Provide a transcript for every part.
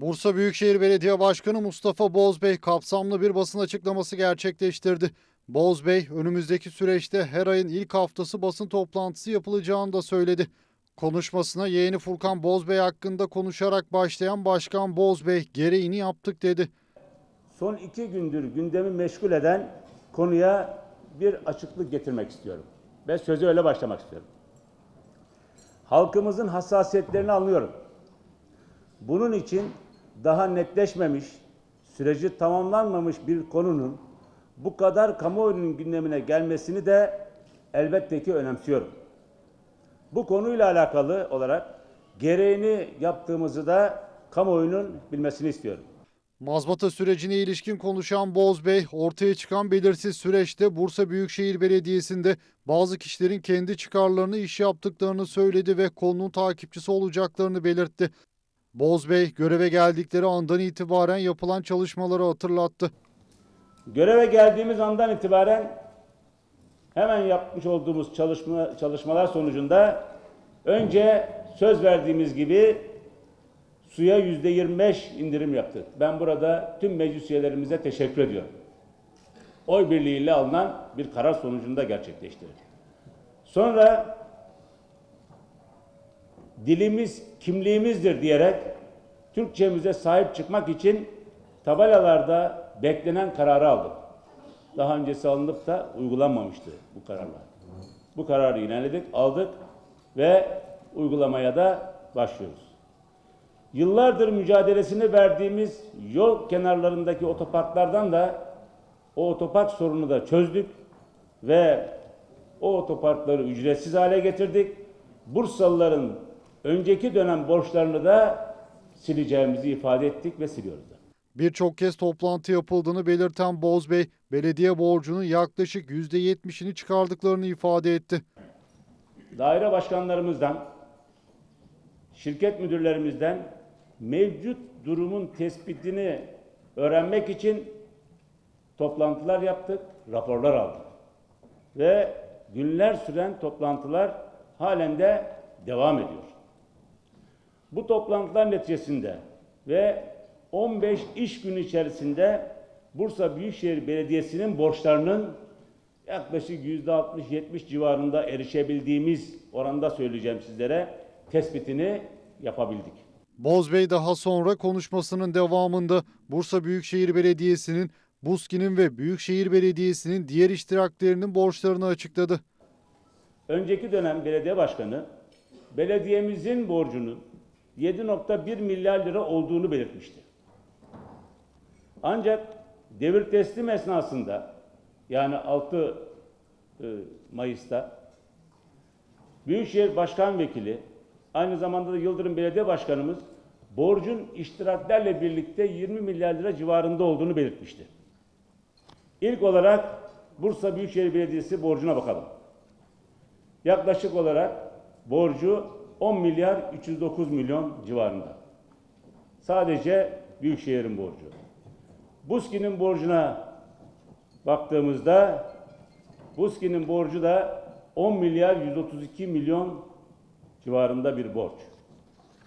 Bursa Büyükşehir Belediye Başkanı Mustafa Bozbey kapsamlı bir basın açıklaması gerçekleştirdi. Bozbey önümüzdeki süreçte her ayın ilk haftası basın toplantısı yapılacağını da söyledi. Konuşmasına yeğeni Furkan Bozbey hakkında konuşarak başlayan Başkan Bozbey gereğini yaptık dedi. Son iki gündür gündemi meşgul eden konuya bir açıklık getirmek istiyorum. Ve söze öyle başlamak istiyorum. Halkımızın hassasiyetlerini anlıyorum. Bunun için daha netleşmemiş, süreci tamamlanmamış bir konunun bu kadar kamuoyunun gündemine gelmesini de elbette ki önemsiyorum. Bu konuyla alakalı olarak gereğini yaptığımızı da kamuoyunun bilmesini istiyorum. Mazbata sürecine ilişkin konuşan Bozbey, ortaya çıkan belirsiz süreçte Bursa Büyükşehir Belediyesi'nde bazı kişilerin kendi çıkarlarını iş yaptıklarını söyledi ve konunun takipçisi olacaklarını belirtti. Bozbey, göreve geldikleri andan itibaren yapılan çalışmaları hatırlattı. Göreve geldiğimiz andan itibaren hemen yapmış olduğumuz çalışma, çalışmalar sonucunda önce söz verdiğimiz gibi suya yüzde 25 indirim yaptık. Ben burada tüm meclis üyelerimize teşekkür ediyorum. Oy birliğiyle alınan bir karar sonucunda gerçekleştirildi. Sonra dilimiz kimliğimizdir diyerek Türkçemize sahip çıkmak için tabelalarda beklenen kararı aldık. Daha öncesi alınıp da uygulanmamıştı bu kararlar. Bu kararı ilerledik, aldık ve uygulamaya da başlıyoruz. Yıllardır mücadelesini verdiğimiz yol kenarlarındaki otoparklardan da o otopark sorunu da çözdük ve o otoparkları ücretsiz hale getirdik. Bursalıların önceki dönem borçlarını da sileceğimizi ifade ettik ve siliyoruz da. Birçok kez toplantı yapıldığını belirten Bozbey, belediye borcunun yaklaşık %70'ini çıkardıklarını ifade etti. daire başkanlarımızdan, şirket müdürlerimizden mevcut durumun tespitini öğrenmek için toplantılar yaptık, raporlar aldık. Ve günler süren toplantılar halen de devam ediyor. Bu toplantılar neticesinde ve 15 iş günü içerisinde Bursa Büyükşehir Belediyesi'nin borçlarının yaklaşık %60-70 civarında erişebildiğimiz oranda söyleyeceğim sizlere tespitini yapabildik. Bozbey daha sonra konuşmasının devamında Bursa Büyükşehir Belediyesi'nin, BUSKİ'nin ve Büyükşehir Belediyesi'nin diğer iştiraklerinin borçlarını açıkladı. Önceki dönem belediye başkanı belediyemizin borcunun 7.1 milyar lira olduğunu belirtmişti. Ancak devir teslim esnasında yani 6 e, Mayıs'ta Büyükşehir Başkan Vekili aynı zamanda da Yıldırım Belediye Başkanımız borcun iştiraklerle birlikte 20 milyar lira civarında olduğunu belirtmişti. İlk olarak Bursa Büyükşehir Belediyesi borcuna bakalım. Yaklaşık olarak borcu 10 milyar 309 milyon civarında. Sadece Büyükşehir'in borcu. Buski'nin borcuna baktığımızda Buski'nin borcu da 10 milyar 132 milyon civarında bir borç.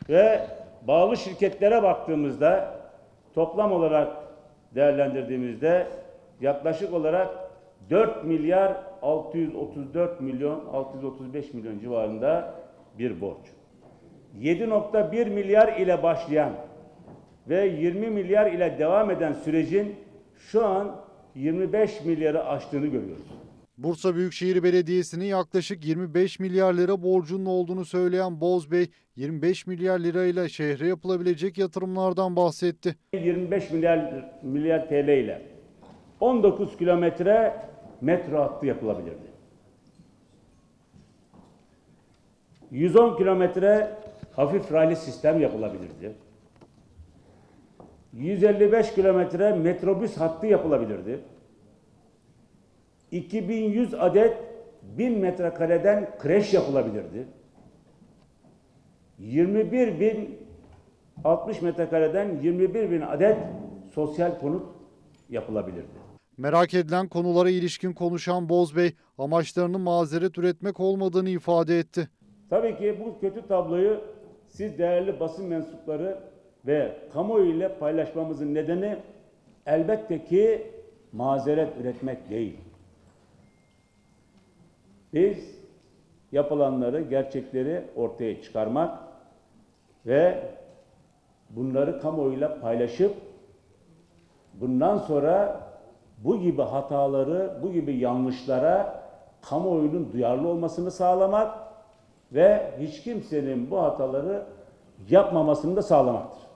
Ve bağlı şirketlere baktığımızda toplam olarak değerlendirdiğimizde yaklaşık olarak 4 milyar 634 milyon 635 milyon civarında bir borç. 7.1 milyar ile başlayan ve 20 milyar ile devam eden sürecin şu an 25 milyarı aştığını görüyoruz. Bursa Büyükşehir Belediyesi'nin yaklaşık 25 milyar lira borcunun olduğunu söyleyen Bozbey, 25 milyar lirayla şehre yapılabilecek yatırımlardan bahsetti. 25 milyar milyar TL ile 19 kilometre metro hattı yapılabilirdi. 110 kilometre hafif raylı sistem yapılabilirdi. 155 kilometre metrobüs hattı yapılabilirdi. 2100 adet 1000 metrekareden kreş yapılabilirdi. 21 bin 60 metrekareden 21 bin adet sosyal konut yapılabilirdi. Merak edilen konulara ilişkin konuşan Bozbey, amaçlarının mazeret üretmek olmadığını ifade etti. Tabii ki bu kötü tabloyu siz değerli basın mensupları ve kamuoyu ile paylaşmamızın nedeni elbette ki mazeret üretmek değil. Biz yapılanları, gerçekleri ortaya çıkarmak ve bunları kamuoyuyla paylaşıp bundan sonra bu gibi hataları, bu gibi yanlışlara kamuoyunun duyarlı olmasını sağlamak ve hiç kimsenin bu hataları yapmamasını da sağlamaktır.